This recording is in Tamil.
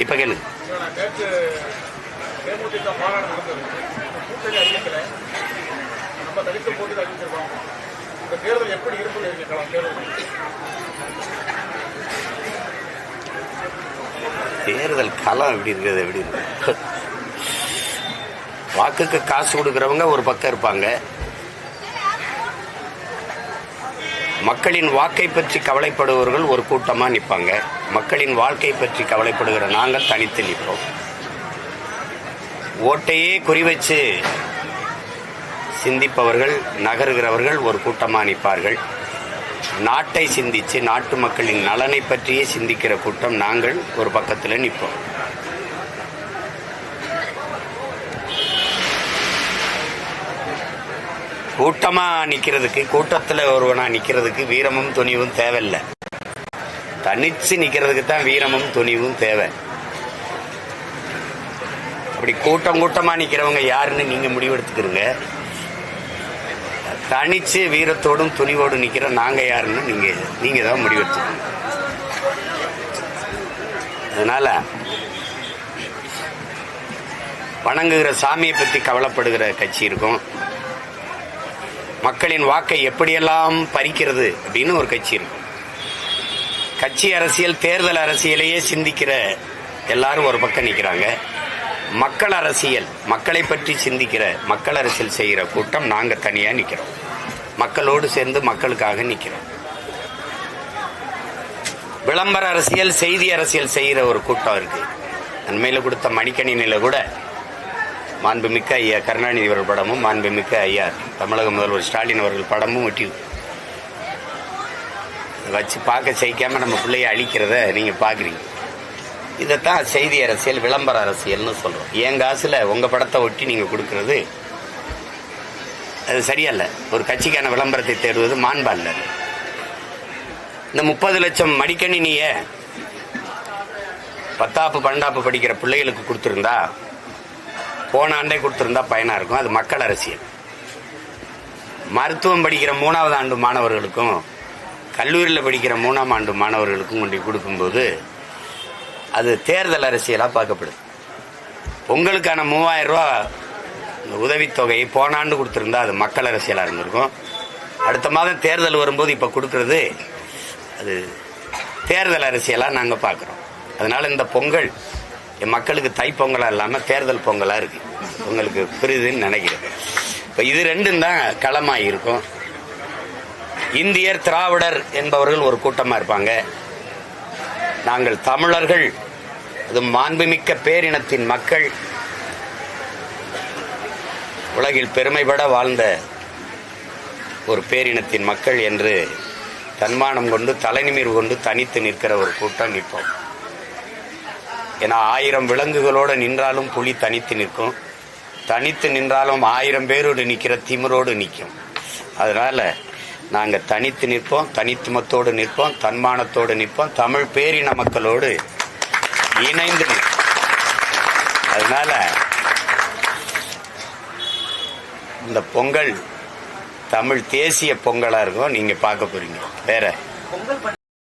இப்ப கேளுங்க தேர்தல் களம் எப்படி இருக்குது எப்படி இருக்கு? வாக்குக்கு காசு கொடுக்குறவங்க ஒரு பக்கம் இருப்பாங்க. மக்களின் வாக்கை பற்றி கவலைப்படுபவர்கள் ஒரு கூட்டமாக நிற்பாங்க மக்களின் வாழ்க்கை பற்றி கவலைப்படுகிற நாங்கள் தனித்து நிற்போம். ஓட்டையே குறிவச்சு சிந்திப்பவர்கள் நகருகிறவர்கள் ஒரு கூட்டமாக நிற்பார்கள். நாட்டை சிந்தித்து நாட்டு மக்களின் நலனை பற்றியே சிந்திக்கிற கூட்டம் நாங்கள் ஒரு பக்கத்தில் நிற்போம். கூட்டமாக நிற்கிறதுக்கு கூட்டத்தில் ஒருவனாக நிற்கிறதுக்கு வீரமும் துணிவும் தேவையில்லை. தனிச்சு நிற்கிறதுக்கு தான் வீரமும் துணிவும் தேவை. அப்படி கூட்டம் கூட்டமாக நிற்கிறவங்க யாருன்னு நீங்கள் முடிவெடுத்துக்கிறீங்க? தனிச்சு வீரத்தோடும் துணிவோடும் நிற்கிற நாங்கள் யாருன்னு நீங்கள் நீங்கள் தான் முடிவெடுத்துக்கணும் அதனால் வணங்குகிற சாமியை பற்றி கவலைப்படுகிற கட்சி இருக்கும். மக்களின் வாக்கை எப்படியெல்லாம் பறிக்கிறது அப்படின்னு ஒரு கட்சி இருக்கும் கட்சி அரசியல் தேர்தல் அரசியலையே சிந்திக்கிற எல்லாரும் ஒரு பக்கம் நிற்கிறாங்க மக்கள் அரசியல் மக்களை பற்றி சிந்திக்கிற மக்கள் அரசியல் செய்கிற கூட்டம் நாங்கள் தனியாக நிற்கிறோம் மக்களோடு சேர்ந்து மக்களுக்காக நிற்கிறோம் விளம்பர அரசியல் செய்தி அரசியல் செய்கிற ஒரு கூட்டம் இருக்குது அண்மையில் கொடுத்த மணிக்கணினியில் கூட மாண்புமிக்க ஐயா கருணாநிதி அவர்கள் படமும் மாண்புமிக்க ஐயா தமிழக முதல்வர் ஸ்டாலின் அவர்கள் படமும் ஒட்டி வச்சு பார்க்க செய்க்காம நம்ம பிள்ளைய அழிக்கிறத நீங்க பாக்குறீங்க இதைத்தான் செய்தி அரசியல் விளம்பர அரசியல்னு சொல்றோம். என் காசுல உங்க படத்தை ஒட்டி நீங்க கொடுக்கறது அது சரியல்ல. ஒரு கட்சிக்கான விளம்பரத்தை தேடுவது மாண்பல்ல. இந்த முப்பது லட்சம் மடிக்கணினிய பத்தாப்பு பன்னெண்டாப்பு படிக்கிற பிள்ளைகளுக்கு கொடுத்துருந்தா போன ஆண்டே கொடுத்துருந்தா பயனா இருக்கும். அது மக்கள் அரசியல். மருத்துவம் படிக்கிற மூணாவது ஆண்டு மாணவர்களுக்கும் கல்லூரியில் படிக்கிற மூணாம் ஆண்டு மாணவர்களுக்கும் கொண்டு கொடுக்கும்போது அது தேர்தல் அரசியலாக பார்க்கப்படுது. பொங்கலுக்கான மூவாயிரம் ரூபா இந்த உதவித்தொகை போன ஆண்டு கொடுத்துருந்தா அது மக்கள் அரசியலாக இருந்திருக்கும். அடுத்த மாதம் தேர்தல் வரும்போது இப்போ கொடுக்கறது அது தேர்தல் அரசியலாக நாங்கள் பார்க்குறோம். அதனால் இந்த பொங்கல் மக்களுக்கு தைப்பொங்கலாக இல்லாமல் தேர்தல் பொங்கலாக இருக்கு. உங்களுக்கு புரியுதுன்னு நினைக்கிறேன். இப்போ இது ரெண்டும் தான் களமாக இருக்கும். இந்தியர் திராவிடர் என்பவர்கள் ஒரு கூட்டமாக இருப்பாங்க. நாங்கள் தமிழர்கள் அது மாண்புமிக்க பேரினத்தின் மக்கள். உலகில் பெருமைபட வாழ்ந்த ஒரு பேரினத்தின் மக்கள் என்று தன்மானம் கொண்டு தலைநிமிர் கொண்டு தனித்து நிற்கிற ஒரு கூட்டம் நிற்போம் ஏன்னா ஆயிரம் விலங்குகளோடு நின்றாலும் புலி தனித்து நிற்கும். தனித்து நின்றாலும் ஆயிரம் பேரோடு நிற்கிற திமிரோடு நிற்கும். அதனால் நாங்கள் தனித்து நிற்போம் தனித்துமத்தோடு நிற்போம் தன்மானத்தோடு நிற்போம் தமிழ் பேரின மக்களோடு இணைந்து நிற்போம். அதனால இந்த பொங்கல் தமிழ் தேசிய பொங்கலாக இருக்கும் நீங்கள் பார்க்க போகிறீங்க வேற?